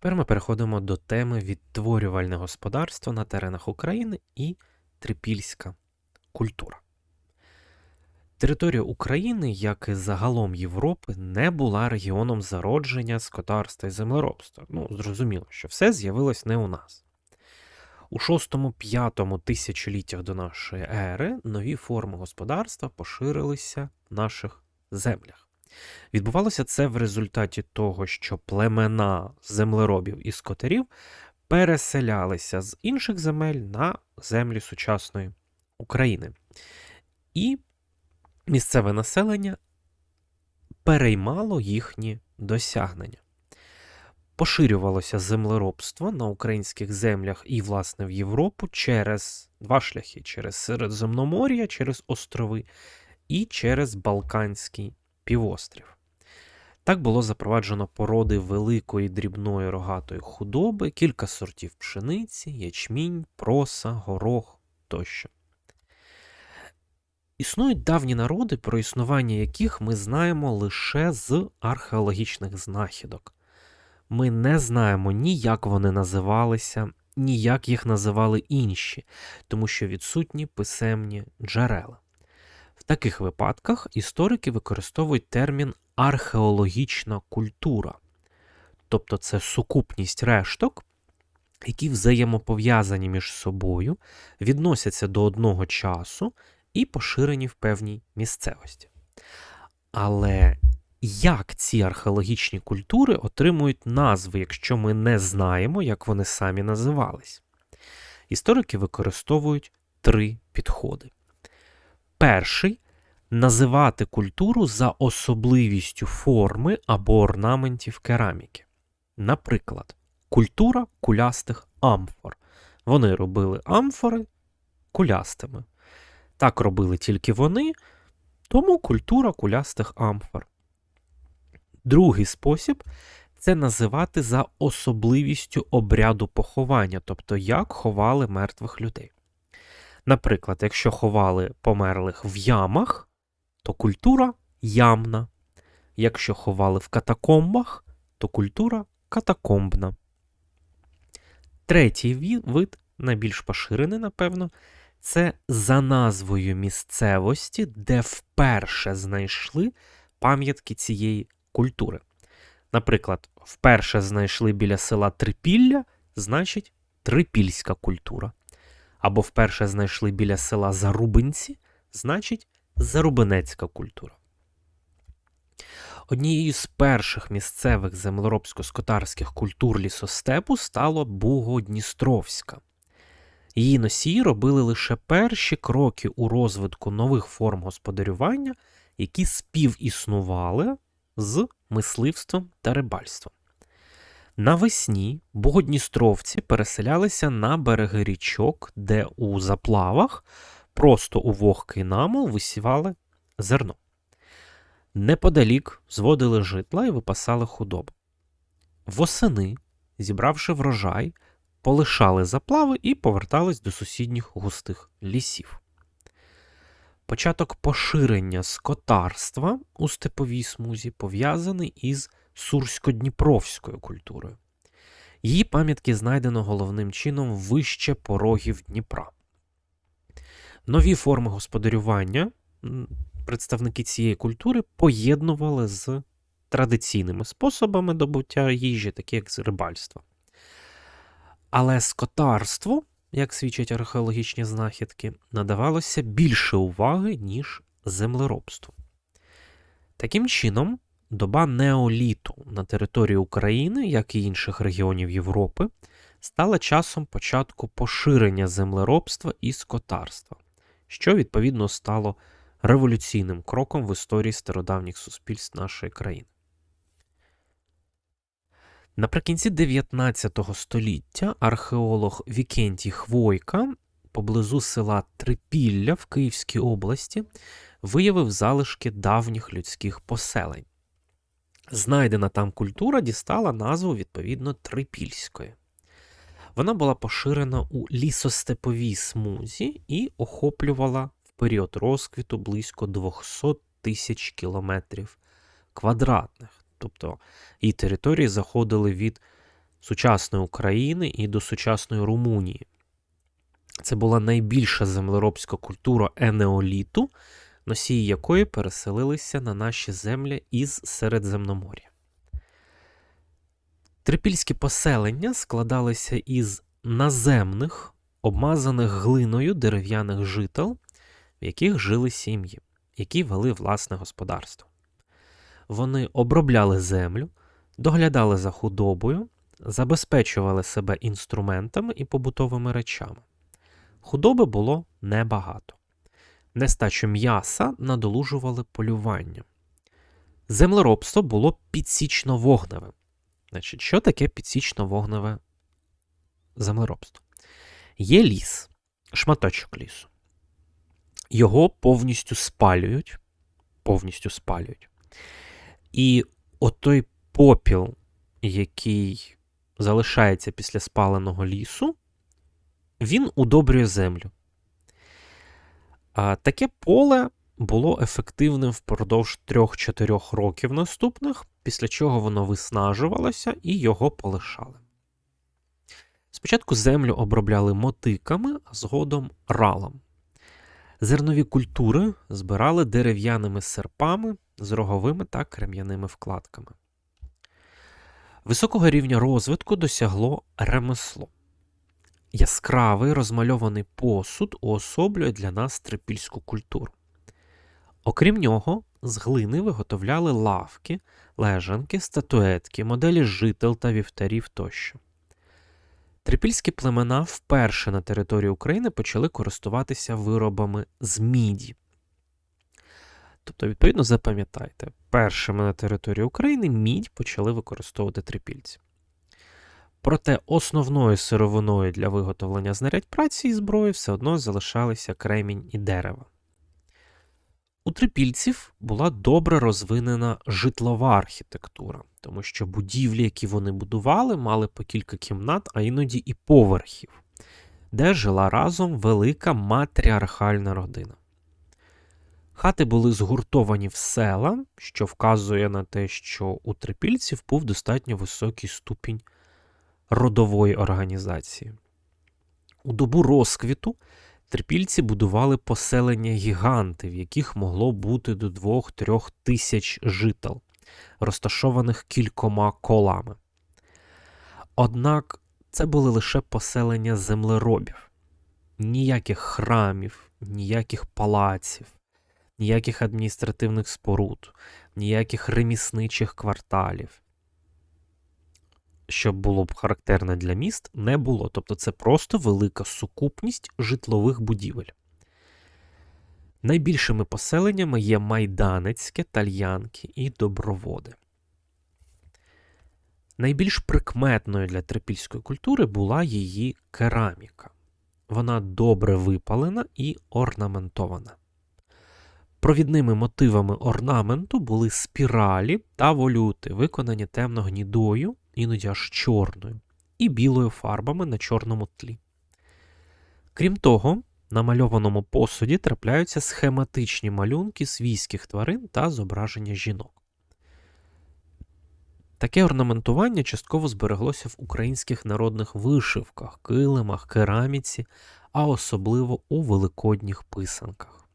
Тепер ми переходимо до теми відтворювальне господарство на теренах України і трипільська культура. Територія України, як і загалом Європи, не була регіоном зародження скотарства і землеробства. Ну, зрозуміло, що все з'явилось не у нас. У 6-5 тисячоліттях до нашої ери нові форми господарства поширилися в наших землях. Відбувалося це в результаті того, що племена землеробів і скотарів переселялися з інших земель на землі сучасної України. І місцеве населення переймало їхні досягнення. Поширювалося землеробство на українських землях і, власне, в Європу через два шляхи: через Середземномор'я, через острови і через Балканський півострів. Так було запроваджено породи великої дрібної рогатої худоби, кілька сортів пшениці, ячмінь, проса, горох тощо. Існують давні народи, про існування яких ми знаємо лише з археологічних знахідок. Ми не знаємо ні як вони називалися, ні як їх називали інші, тому що відсутні писемні джерела. Таких випадках історики використовують термін археологічна культура, тобто це сукупність решток, які взаємопов'язані між собою, відносяться до одного часу і поширені в певній місцевості. Але як ці археологічні культури отримують назви, якщо ми не знаємо, як вони самі називались? Історики використовують три підходи. Перший називати культуру за особливістю форми або орнаментів кераміки. Наприклад, культура кулястих амфор. Вони робили амфори кулястими. Так робили тільки вони, тому культура кулястих амфор. Другий спосіб це називати за особливістю обряду поховання, тобто як ховали мертвих людей. Наприклад, якщо ховали померлих в ямах, то культура ямна. Якщо ховали в катакомбах, то культура катакомбна. Третій вид, найбільш поширений, напевно, це за назвою місцевості, де вперше знайшли пам'ятки цієї культури. Наприклад, вперше знайшли біля села Трипілля, значить трипільська культура. Або вперше знайшли біля села Зарубинці, значить зарубинецька культура. Однією з перших місцевих землеробсько-скотарських культур лісостепу стало Бугодністровська. Її носії робили лише перші кроки у розвитку нових форм господарювання, які співіснували з мисливством та рибальством. Навесні богодністровці переселялися на береги річок, де у заплавах просто у вогкий намол висівали зерно. Неподалік зводили житла і випасали худобу. Восени, зібравши врожай, полишали заплави і повертались до сусідніх густих лісів. Початок поширення скотарства у степовій смузі пов'язаний із сурсько-дніпровською культурою. Її пам'ятки знайдено головним чином вище порогів Дніпра. Нові форми господарювання представники цієї культури поєднували з традиційними способами добуття їжі, такі як з рибальства. Але скотарству, як свідчать археологічні знахідки, надавалося більше уваги, ніж землеробству. Таким чином, доба неоліту на території України, як і інших регіонів Європи, стала часом початку поширення землеробства і скотарства, що відповідно стало революційним кроком в історії стародавніх суспільств нашої країни. Наприкінці 19 століття археолог Вікентій Хвойка поблизу села Трипілля в Київській області виявив залишки давніх людських поселень. Знайдена там культура дістала назву відповідно Трипільської. Вона була поширена у лісостеповій смузі і охоплювала в період розквіту близько 200 тисяч кілометрів квадратних. Тобто її території заходили від сучасної України і до сучасної Румунії. Це була найбільша землеробська культура енеоліту, носії якої переселилися на наші землі із Середземномор'я. Трипільські поселення складалися із наземних, обмазаних глиною дерев'яних жител, в яких жили сім'ї, які вели власне господарство. Вони обробляли землю, доглядали за худобою, забезпечували себе інструментами і побутовими речами. Худоби було небагато. Нестачу м'яса надолужували полювання. Землеробство було підсічно-вогневим. Значить, що таке підсічно-вогневе землеробство? Є ліс, шматочок лісу. Його повністю спалюють, повністю спалюють. І отой попіл, який залишається після спаленого лісу, він удобрює землю. А Таке поле було ефективним впродовж 3-4 років наступних, після чого воно виснажувалося і його полишали. Спочатку землю обробляли мотиками, а згодом ралом. Зернові культури збирали дерев'яними серпами з роговими та крем'яними вкладками. Високого рівня розвитку досягло ремесло. Яскравий розмальований посуд уособлює для нас трипільську культуру. Окрім нього, з глини виготовляли лавки, лежанки, статуетки, моделі жител та вівтарів тощо. Трипільські племена вперше на території України почали користуватися виробами з міді. Тобто, відповідно, запам'ятайте, першими на території України мідь почали використовувати трипільці. Проте основною сировиною для виготовлення знарядь праці і зброї все одно залишалися кремінь і дерево. У трипільців була добре розвинена житлова архітектура, тому що будівлі, які вони будували, мали по кілька кімнат, а іноді і поверхів, де жила разом велика матріархальна родина. Хати були згуртовані в села, що вказує на те, що у трипільців був достатньо високий ступінь родової організації. У добу розквіту трипільці будували поселення гігантів, яких могло бути до 2-3 тисяч жител, розташованих кількома колами. Однак це були лише поселення землеробів, ніяких храмів, ніяких палаців, ніяких адміністративних споруд, ніяких ремісничих кварталів що було б характерне для міст, не було. Тобто це просто велика сукупність житлових будівель. Найбільшими поселеннями є Майданецьке, Тальянки і Доброводи. Найбільш прикметною для трипільської культури була її кераміка. Вона добре випалена і орнаментована. Провідними мотивами орнаменту були спіралі та волюти, виконані темно-гнідою іноді аж чорною, і білою фарбами на чорному тлі. Крім того, на мальованому посуді трапляються схематичні малюнки свійських тварин та зображення жінок. Таке орнаментування частково збереглося в українських народних вишивках, килимах, кераміці, а особливо у великодніх писанках.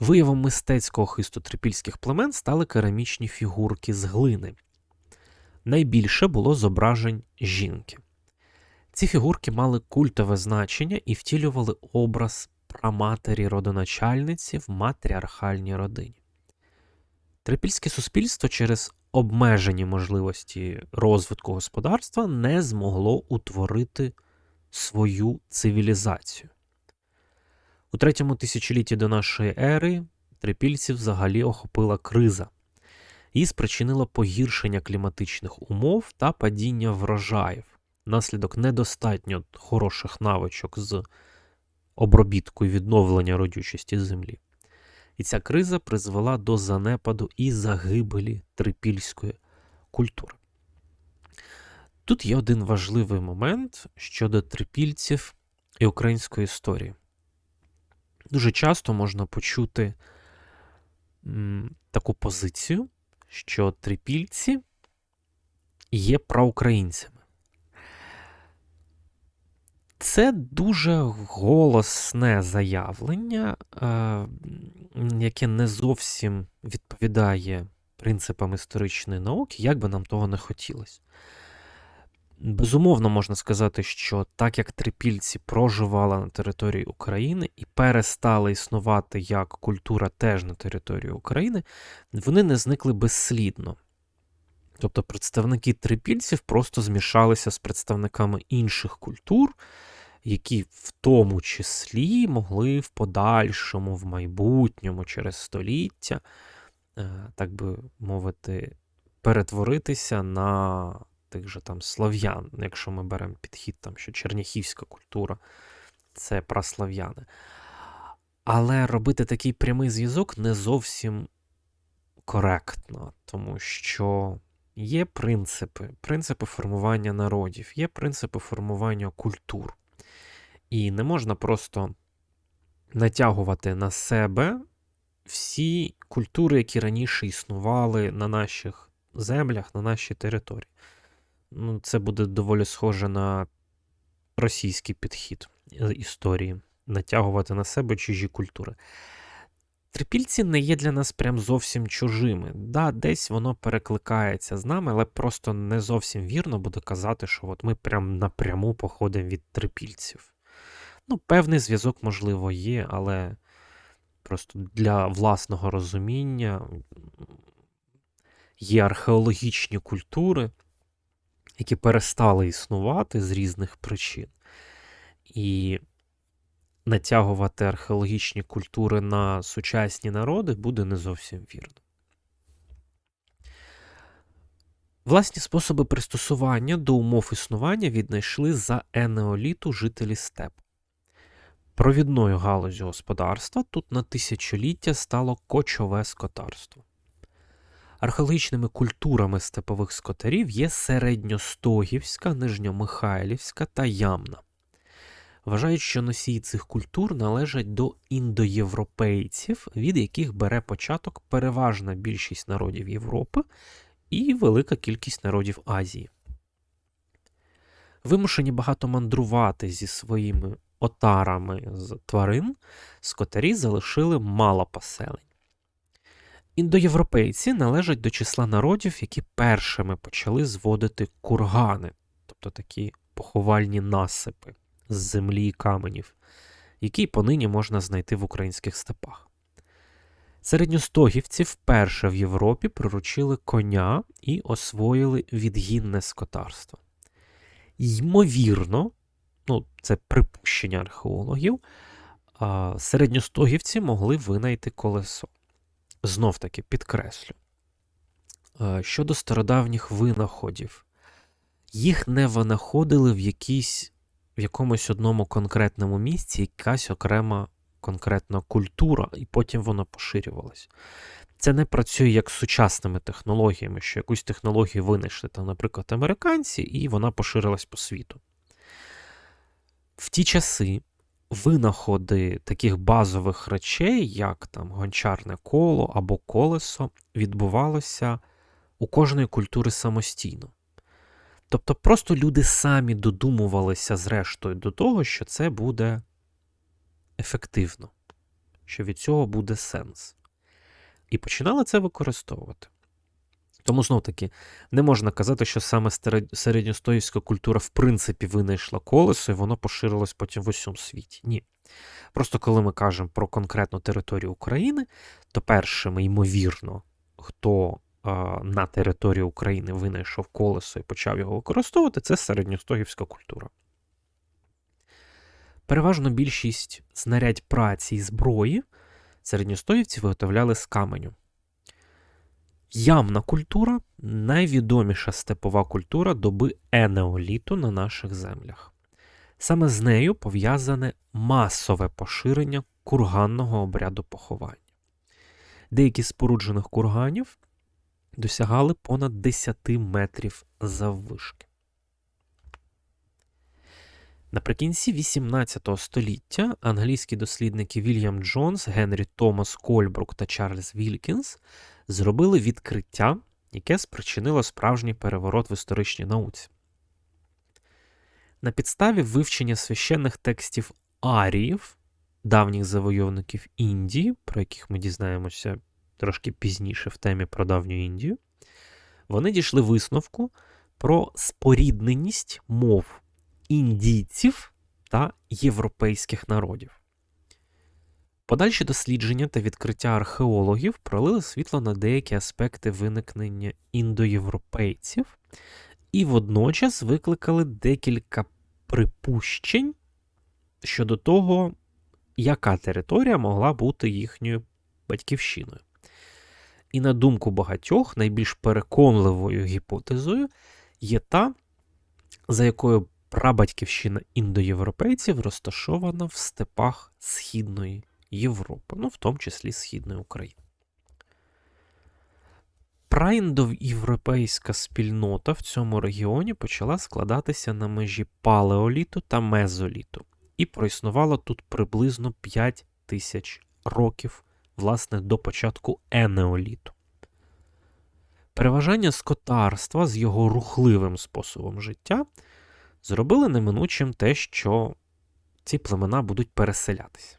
Виявом мистецького хисту трипільських племен стали керамічні фігурки з глини, найбільше було зображень жінки. Ці фігурки мали культове значення і втілювали образ праматері родоначальниці в матріархальній родині. Трипільське суспільство через обмежені можливості розвитку господарства не змогло утворити свою цивілізацію. У третьому тисячолітті до нашої ери трипільців взагалі охопила криза і спричинило погіршення кліматичних умов та падіння врожаїв, наслідок недостатньо хороших навичок з обробітку і відновлення родючості землі. І ця криза призвела до занепаду і загибелі трипільської культури. Тут є один важливий момент щодо трипільців і української історії. Дуже часто можна почути таку позицію, що трипільці є проукраїнцями. Це дуже голосне заявлення, е, яке не зовсім відповідає принципам історичної науки, як би нам того не хотілося. Безумовно, можна сказати, що так як трипільці проживали на території України і перестали існувати як культура теж на території України, вони не зникли безслідно. Тобто представники трипільців просто змішалися з представниками інших культур, які в тому числі могли в подальшому, в майбутньому, через століття, е, так би мовити, перетворитися на тих же там слов'ян, якщо ми беремо підхід, там, що черняхівська культура це праслав'яни. Але робити такий прямий зв'язок не зовсім коректно, тому що є принципи, принципи формування народів, є принципи формування культур. І не можна просто натягувати на себе всі культури, які раніше існували на наших землях, на нашій території. Ну, Це буде доволі схоже на російський підхід історії, натягувати на себе чужі культури. Трипільці не є для нас прям зовсім чужими. Да, Десь воно перекликається з нами, але просто не зовсім вірно буде казати, що от ми прям напряму походимо від трипільців. Ну, певний зв'язок, можливо, є, але просто для власного розуміння є археологічні культури, які перестали існувати з різних причин. І натягувати археологічні культури на сучасні народи буде не зовсім вірно. Власні способи пристосування до умов існування віднайшли за енеоліту жителі степу. Провідною галузю господарства тут на тисячоліття стало кочове скотарство. Археологічними культурами степових скотарів є середньостогівська, нижньомихайлівська та ямна. Вважають, що носії цих культур належать до індоєвропейців, від яких бере початок переважна більшість народів Європи і велика кількість народів Азії. Вимушені багато мандрувати зі своїми отарами з тварин, скотарі залишили мало поселень. Індоєвропейці належать до числа народів, які першими почали зводити кургани, тобто такі поховальні насипи з землі і каменів, які понині можна знайти в українських степах. Середньостогівці вперше в Європі приручили коня і освоїли відгінне скотарство. Ймовірно, ну, це припущення археологів, середньостогівці могли винайти колесо. Знов таки підкреслю. Щодо стародавніх винаходів, їх не винаходили в якійсь, в якомусь одному конкретному місці якась окрема конкретна культура, і потім воно поширювалось. Це не працює як з сучасними технологіями, що якусь технологію винайшли, там, наприклад, американці, і вона поширилась по світу. В ті часи винаходи таких базових речей, як там гончарне коло або колесо, відбувалося у кожної культури самостійно. Тобто просто люди самі додумувалися, зрештою, до того, що це буде ефективно, що від цього буде сенс. І починали це використовувати. Тому знов таки не можна казати, що саме середньостоївська культура в принципі винайшла колесо, і воно поширилось потім в усьому світі. Ні. Просто коли ми кажемо про конкретну територію України, то першими, ймовірно, хто а, на території України винайшов колесо і почав його використовувати, це середньостогівська культура. Переважно більшість знарядь праці і зброї середньостоївці виготовляли з каменю. Ямна культура найвідоміша степова культура доби енеоліту на наших землях. Саме з нею пов'язане масове поширення курганного обряду поховання. Деякі споруджених курганів досягали понад 10 метрів заввишки. Наприкінці XVIII століття англійські дослідники Вільям Джонс, Генрі Томас Кольбрук та Чарльз Вілкінс зробили відкриття, яке спричинило справжній переворот в історичній науці. На підставі вивчення священних текстів аріїв, давніх завойовників Індії, про яких ми дізнаємося трошки пізніше в темі про давню Індію, вони дійшли висновку про спорідненість мов індійців та європейських народів. Подальші дослідження та відкриття археологів пролили світло на деякі аспекти виникнення індоєвропейців і водночас викликали декілька припущень щодо того, яка територія могла бути їхньою батьківщиною. І на думку багатьох, найбільш переконливою гіпотезою є та, за якою прабатьківщина індоєвропейців розташована в степах Східної Європи, ну в тому числі Східної України. Праіндоєвропейська спільнота в цьому регіоні почала складатися на межі палеоліту та мезоліту і проіснувала тут приблизно 5 тисяч років, власне, до початку енеоліту. Переважання скотарства з його рухливим способом життя зробили неминучим те, що ці племена будуть переселятися.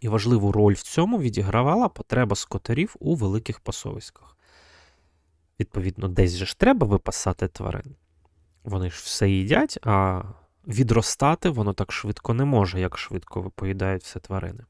І важливу роль в цьому відігравала потреба скотарів у великих пасовиськах. Відповідно, десь же ж треба випасати тварин. Вони ж все їдять, а відростати воно так швидко не може, як швидко випоїдають все тварини.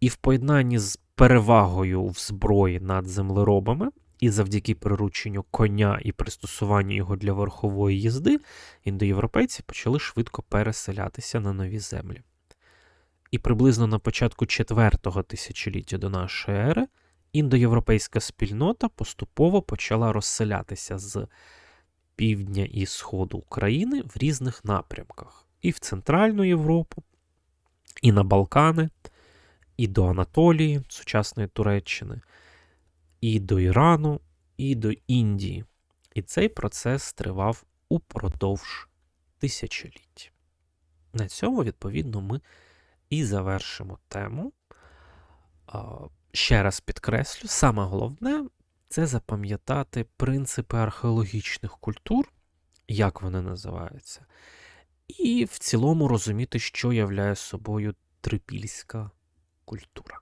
І в поєднанні з перевагою в зброї над землеробами, і завдяки прирученню коня і пристосуванню його для верхової їзди, індоєвропейці почали швидко переселятися на нові землі. І приблизно на початку четвертого тисячоліття до нашої ери індоєвропейська спільнота поступово почала розселятися з півдня і сходу України в різних напрямках: і в Центральну Європу, і на Балкани, і до Анатолії, сучасної Туреччини, і до Ірану, і до Індії. І цей процес тривав упродовж тисячоліть. На цьому, відповідно, ми і завершимо тему. Ще раз підкреслю, саме головне це запам'ятати принципи археологічних культур, як вони називаються, і в цілому розуміти, що являє собою трипільська культура.